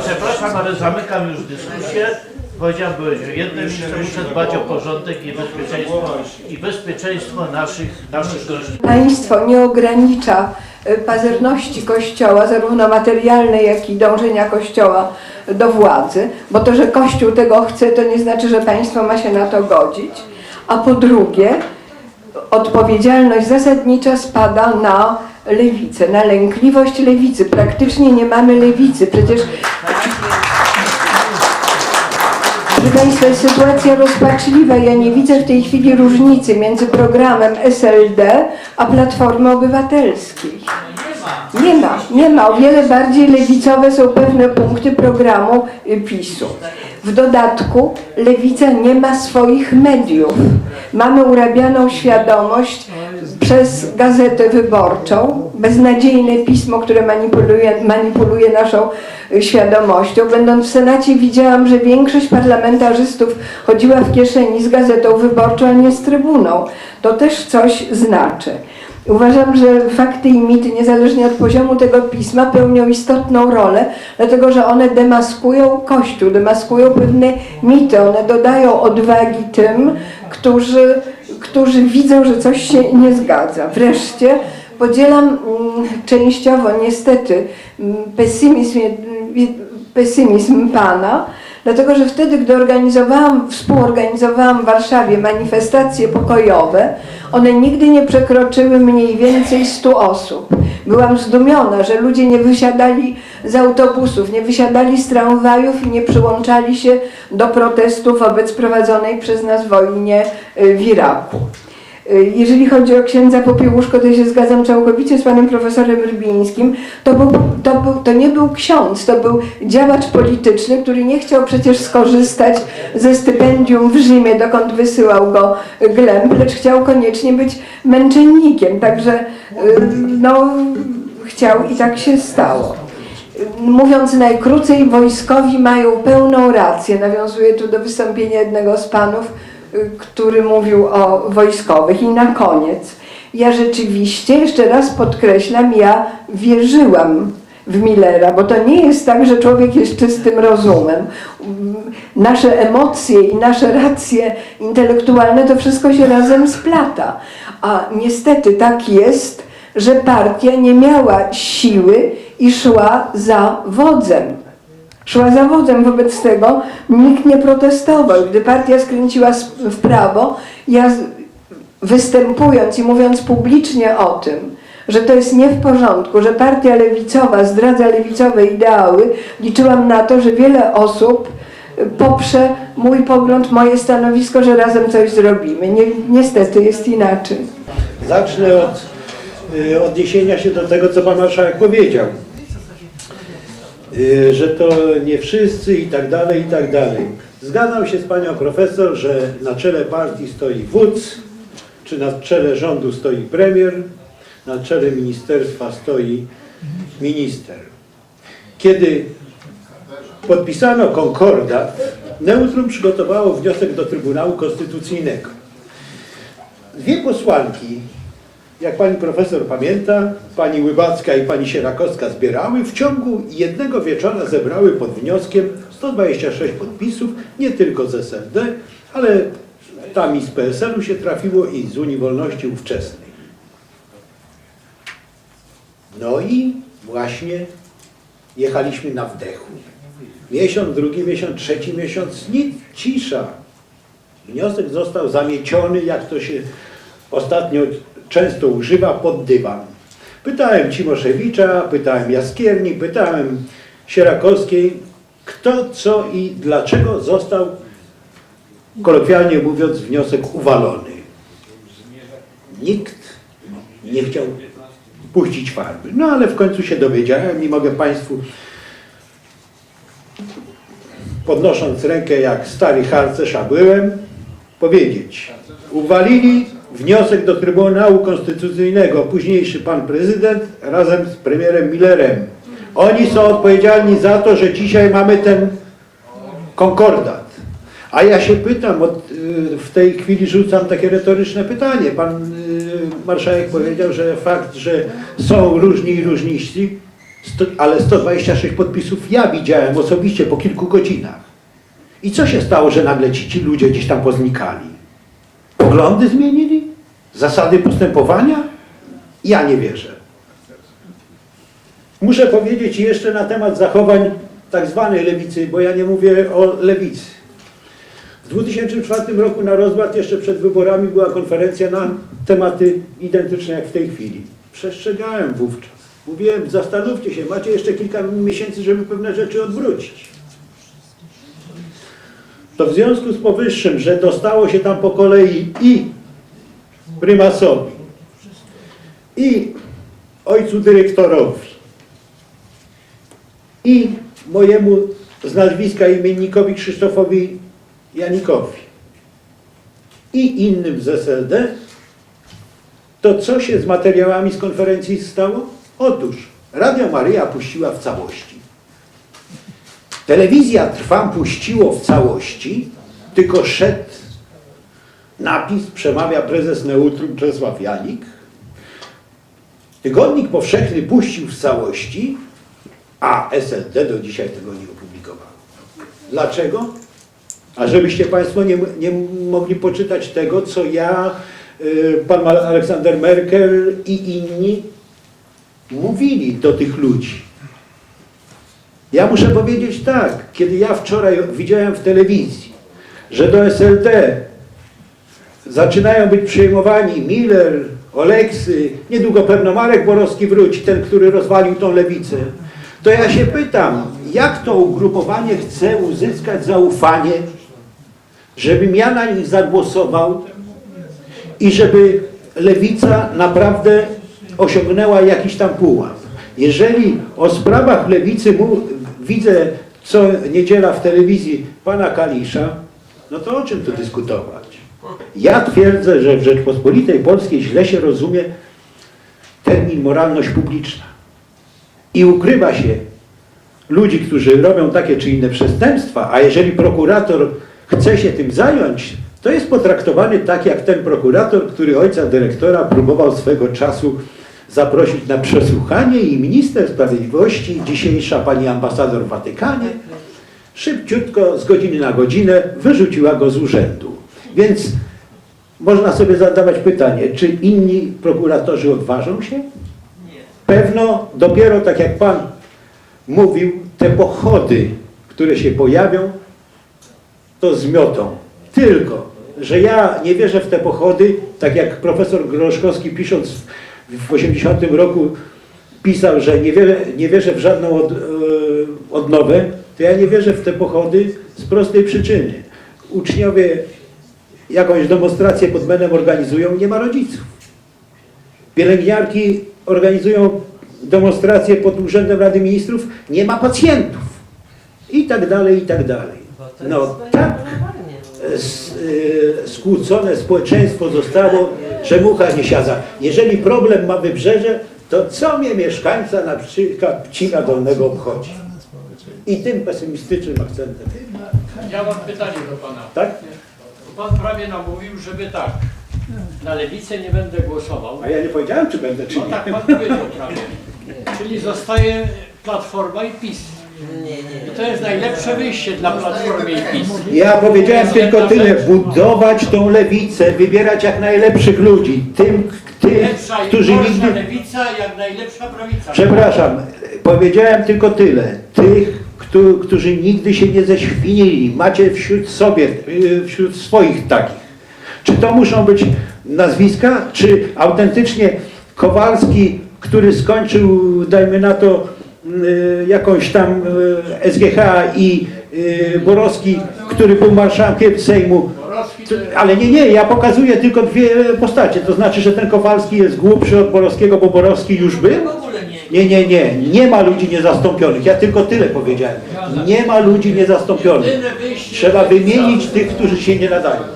Przepraszam, ale zamykam już dyskusję. Powiedziałem, byłeś jednym miejscu, muszę dbać o porządek i bezpieczeństwo, i bezpieczeństwo naszych, naszych gości. Państwo nie ogranicza y, pazerności Kościoła, zarówno materialnej, jak i dążenia Kościoła do władzy, bo to, że Kościół tego chce, to nie znaczy, że państwo ma się na to godzić. A po drugie, odpowiedzialność zasadnicza spada na lewicę, na lękliwość lewicy. Praktycznie nie mamy lewicy. Przecież Proszę Państwa, sytuacja rozpaczliwa. Ja nie widzę w tej chwili różnicy między programem SLD a Platformy Obywatelskiej. Nie ma, nie ma. O wiele bardziej lewicowe są pewne punkty programu y, PiSu. W dodatku lewica nie ma swoich mediów. Mamy urabianą świadomość przez gazetę wyborczą, beznadziejne pismo, które manipuluje, manipuluje naszą y, świadomością. Będąc w Senacie widziałam, że większość parlamentarzystów chodziła w kieszeni z gazetą wyborczą, a nie z trybuną. To też coś znaczy. Uważam, że fakty i mity, niezależnie od poziomu tego pisma, pełnią istotną rolę, dlatego że one demaskują Kościół, demaskują pewne mity, one dodają odwagi tym, którzy, którzy widzą, że coś się nie zgadza. Wreszcie podzielam mm, częściowo niestety mm, pesymizm, pesymizm Pana, Dlatego, że wtedy, gdy organizowałam, współorganizowałam w Warszawie manifestacje pokojowe, one nigdy nie przekroczyły mniej więcej 100 osób. Byłam zdumiona, że ludzie nie wysiadali z autobusów, nie wysiadali z tramwajów i nie przyłączali się do protestów wobec prowadzonej przez nas wojnie y, w Iraku. Y, Jeżeli chodzi o księdza Popiełuszko, to się zgadzam całkowicie z panem profesorem Rybińskim. To, był, to, był, to nie był ksiądz, to był działacz polityczny, który nie chciał przecież skorzystać ze stypendium w Rzymie, dokąd wysyłał go Glemp, lecz chciał koniecznie być męczennikiem. Także y, no, chciał i tak się stało. Mówiąc najkrócej, wojskowi mają pełną rację. Nawiązuję tu do wystąpienia jednego z panów, który mówił o wojskowych. I na koniec, ja rzeczywiście, jeszcze raz podkreślam, ja wierzyłam w Millera, bo to nie jest tak, że człowiek jest czystym rozumem. Nasze emocje i nasze racje intelektualne to wszystko się razem splata. A niestety tak jest, że partia nie miała siły i szła za wodzem. Szła za wodzem, wobec tego nikt nie protestował. Gdy partia skręciła w prawo, ja występując i mówiąc publicznie o tym, że to jest nie w porządku, że partia lewicowa zdradza lewicowe ideały, liczyłam na to, że wiele osób poprze mój pogląd, moje stanowisko, że razem coś zrobimy. Nie, niestety jest inaczej. Zacznę od y, odniesienia się do tego, co Pan Marszałek powiedział. Y, że to nie wszyscy i tak dalej, i tak dalej. Zgadzam się z Panią Profesor, że na czele partii stoi wódz, czy na czele rządu stoi premier, na czele ministerstwa stoi minister. Kiedy podpisano konkordat, Neutrum przygotowało wniosek do Trybunału Konstytucyjnego. Dwie posłanki, jak pani profesor pamięta, pani Łybacka i pani Sierakowska zbierały, w ciągu jednego wieczora zebrały pod wnioskiem 126 podpisów, nie tylko z SLD, ale tam i z PSL-u się trafiło i z Unii Wolności ówczesnej. No i właśnie jechaliśmy na wdechu. Miesiąc, drugi miesiąc, trzeci miesiąc, nic, cisza. Wniosek został zamieciony, jak to się ostatnio często używa, pod dywan. Pytałem Cimoszewicza, pytałem Jaskierni, pytałem Sierakowskiej, kto, co i dlaczego został, kolokwialnie mówiąc, wniosek uwalony. Nikt nie chciał puścić farby. No ale w końcu się dowiedziałem i mogę Państwu podnosząc rękę jak stary harcerz, a byłem, powiedzieć. Uwalili wniosek do Trybunału Konstytucyjnego późniejszy pan prezydent razem z premierem Millerem. Oni są odpowiedzialni za to, że dzisiaj mamy ten konkordat. A ja się pytam, od, y, w tej chwili rzucam takie retoryczne pytanie. Pan y, marszałek powiedział, że fakt, że są różni i różniści, Sto, ale 126 podpisów ja widziałem osobiście po kilku godzinach. I co się stało, że nagle ci, ci ludzie gdzieś tam poznikali? Poglądy zmienili? Zasady postępowania? Ja nie wierzę. Muszę powiedzieć jeszcze na temat zachowań tak zwanej lewicy, bo ja nie mówię o lewicy. W 2004 roku na rozład jeszcze przed wyborami była konferencja na tematy identyczne jak w tej chwili. Przestrzegałem wówczas. Mówiłem, zastanówcie się, macie jeszcze kilka miesięcy, żeby pewne rzeczy odwrócić. To w związku z powyższym, że dostało się tam po kolei i prymasowi, i ojcu dyrektorowi, i mojemu z nazwiska imiennikowi Krzysztofowi Janikowi i innym z SLD, to co się z materiałami z konferencji stało? Otóż Radio Maryja puściła w całości. Telewizja Trwam puściło w całości, tylko szedł napis, przemawia prezes Neutrum Czesław Janik. Tygodnik Powszechny puścił w całości, a SLD do dzisiaj tego nie opublikowało. Dlaczego? A żebyście Państwo nie, nie mogli poczytać tego, co ja, y, pan Aleksander Merkel i inni mówili do tych ludzi. Ja muszę powiedzieć tak, kiedy ja wczoraj widziałem w telewizji, że do SLD zaczynają być przyjmowani Miller, Oleksy, niedługo pewno Marek Borowski wróci, ten, który rozwalił tą lewicę, to ja się pytam, jak to ugrupowanie chce uzyskać zaufanie, żebym ja na nich zagłosował i żeby lewica naprawdę osiągnęła jakiś tam pułap. Jeżeli o sprawach lewicy mu, widzę co niedziela w telewizji pana Kalisza, no to o czym tu dyskutować? Ja twierdzę, że w Rzeczpospolitej Polskiej źle się rozumie termin moralność publiczna. I ukrywa się ludzi, którzy robią takie czy inne przestępstwa, a jeżeli prokurator chce się tym zająć, to jest potraktowany tak jak ten prokurator, który ojca dyrektora próbował swego czasu zaprosić na przesłuchanie i minister sprawiedliwości, dzisiejsza pani ambasador w Watykanie, szybciutko, z godziny na godzinę wyrzuciła go z urzędu. Więc można sobie zadawać pytanie, czy inni prokuratorzy odważą się? Pewno dopiero tak jak Pan mówił, te pochody, które się pojawią, to zmiotą. Tylko, że ja nie wierzę w te pochody, tak jak profesor Groszkowski pisząc w 80 roku pisał, że nie wierzę, nie wierzę w żadną od, e, odnowę, to ja nie wierzę w te pochody z prostej przyczyny. Uczniowie jakąś demonstrację pod menem organizują, nie ma rodziców. Pielęgniarki organizują demonstracje pod Urzędem Rady Ministrów, nie ma pacjentów. I tak dalej, i tak dalej. No tak skłócone społeczeństwo zostało, że mucha nie siada. Jeżeli problem ma wybrzeże, to co mnie mieszkańca na przykład Pcina Dolnego obchodzi? I tym pesymistycznym akcentem. Ja mam pytanie do Pana. Tak? Pan prawie namówił, żeby tak, na lewicę nie będę głosował. A ja nie powiedziałem, czy będę, czy No nie. tak Pan powiedział prawie. Czyli zostaje Platforma i PiS. I to jest najlepsze wyjście dla Platformy i PiS. Ja powiedziałem tylko tyle, budować tą lewicę, wybierać jak najlepszych ludzi, tym, tych, Lepsza i którzy gorsza nigdy... lewica, jak najlepsza prawica. Przepraszam, powiedziałem tylko tyle. Tych, któ- którzy nigdy się nie ześwinili, macie wśród sobie, y, wśród swoich takich. Czy to muszą być nazwiska, czy autentycznie Kowalski, który skończył, dajmy na to, jakąś tam y, SGH i y, Borowski, który był marszałkiem Sejmu. Ale nie, nie, ja pokazuję tylko dwie postacie. To znaczy, że ten Kowalski jest głupszy od Borowskiego, bo Borowski już był? Nie, nie, nie. Nie ma ludzi niezastąpionych. Ja tylko tyle powiedziałem. Nie ma ludzi niezastąpionych. Trzeba wymienić tych, którzy się nie nadają.